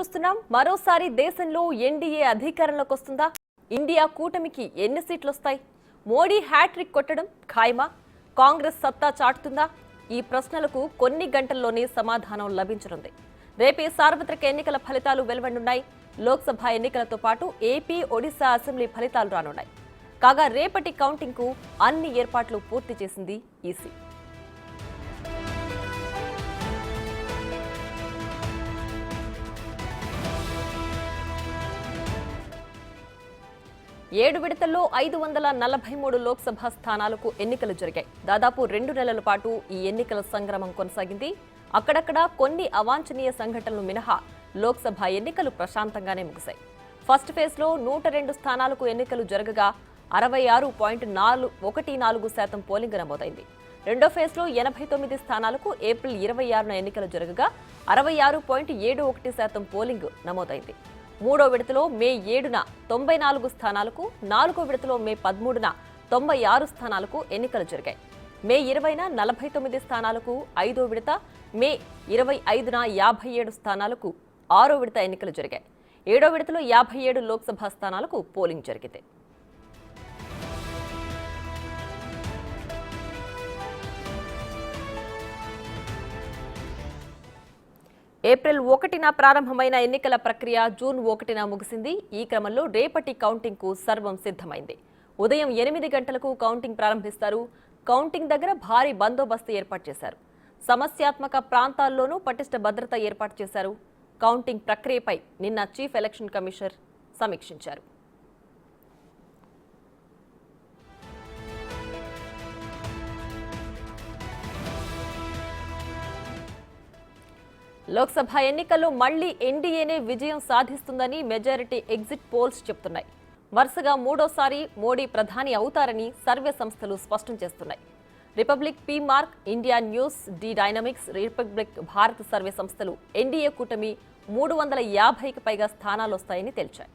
చూస్తున్నాం. మరోసారి దేశంలో ఎన్డీఏ అధికారంలోకి వస్తుందా? ఇండియా కూటమికి ఎన్ని సీట్లు వస్తాయి మోడీ హ్యాట్రిక్ కొట్టడం ఖాయమా? కాంగ్రెస్ సత్తా చాటుతుందా? ఈ ప్రశ్నలకు కొన్ని గంటల్లోనే సమాధానం లభించనుంది. రేపే సార్వత్రిక ఎన్నికల ఫలితాలు వెలువడనున్నాయి లోక్సభ ఎన్నికలతో పాటు ఏపీ ఒడిశా అసెంబ్లీ ఫలితాలు రానున్నాయి. కాగా రేపటి కౌంటింగ్కు అన్ని ఏర్పాట్లు పూర్తి చేసింది ఈసీ. ఏడు విడతల్లో ఐదు వందల నలభై మూడు లోక్సభ స్థానాలకు ఎన్నికలు జరిగాయి. దాదాపు రెండు నెలల పాటు ఈ ఎన్నికల సంగ్రామం కొనసాగింది. అక్కడక్కడ కొన్ని అవాంఛనీయ సంఘటనలు మినహా లోక్సభ ఎన్నికలు ప్రశాంతంగానే ముగిశాయి. ఫస్ట్ ఫేజ్లో నూట రెండు స్థానాలకు ఎన్నికలు జరగగా అరవై ఆరు పాయింట్ నాలుగు ఒకటి నాలుగు శాతం పోలింగ్ నమోదైంది. రెండో ఫేజ్లో ఎనభై తొమ్మిది స్థానాలకు ఏప్రిల్ ఇరవై ఆరున ఎన్నికలు జరగగా అరవై ఆరు పాయింట్ ఏడు ఒకటి శాతం పోలింగ్ నమోదైంది. మూడో విడతలో మే ఏడున తొంభై నాలుగు స్థానాలకు నాలుగో విడతలో మే పదమూడున తొంభై ఆరు స్థానాలకు ఎన్నికలు జరిగాయి. మే ఇరవైన నలభై తొమ్మిది స్థానాలకు ఐదో విడత మే ఇరవై ఐదున యాభై ఏడు స్థానాలకు ఆరో విడత ఎన్నికలు జరిగాయి. ఏడో విడతలో యాభై ఏడు లోక్సభ స్థానాలకు పోలింగ్ జరిగింది. ఏప్రిల్ ఒకటిన ప్రారంభమైన ఎన్నికల ప్రక్రియ జూన్ ఒకటిన ముగిసింది. ఈ క్రమంలో రేపటి కౌంటింగ్కు సర్వం సిద్ధమైంది. ఉదయం ఎనిమిది గంటలకు కౌంటింగ్ ప్రారంభిస్తారు. కౌంటింగ్ దగ్గర భారీ బందోబస్తు ఏర్పాటు చేశారు. సమస్యాత్మక ప్రాంతాల్లోనూ పటిష్ట భద్రత ఏర్పాటు చేశారు. కౌంటింగ్ ప్రక్రియపై నిన్న చీఫ్ ఎలక్షన్ కమిషనర్ సమీక్షించారు. లోక్సభ ఎన్నికల్లో మళ్ళీ ఎన్డీఏనే విజయం సాధిస్తుందని మెజారిటీ ఎగ్జిట్ పోల్స్ చెప్తున్నాయి. వరుసగా మూడోసారి మోడీ ప్రధాని అవుతారని సర్వే సంస్థలు స్పష్టం చేస్తున్నాయి. Republic P MARQ India news D dynamics Republic Bharat survey సంస్థలు ఎన్డీఏ కూటమి మూడు వందల యాభైకి పైగా స్థానాలు వస్తాయని తేల్చాయి.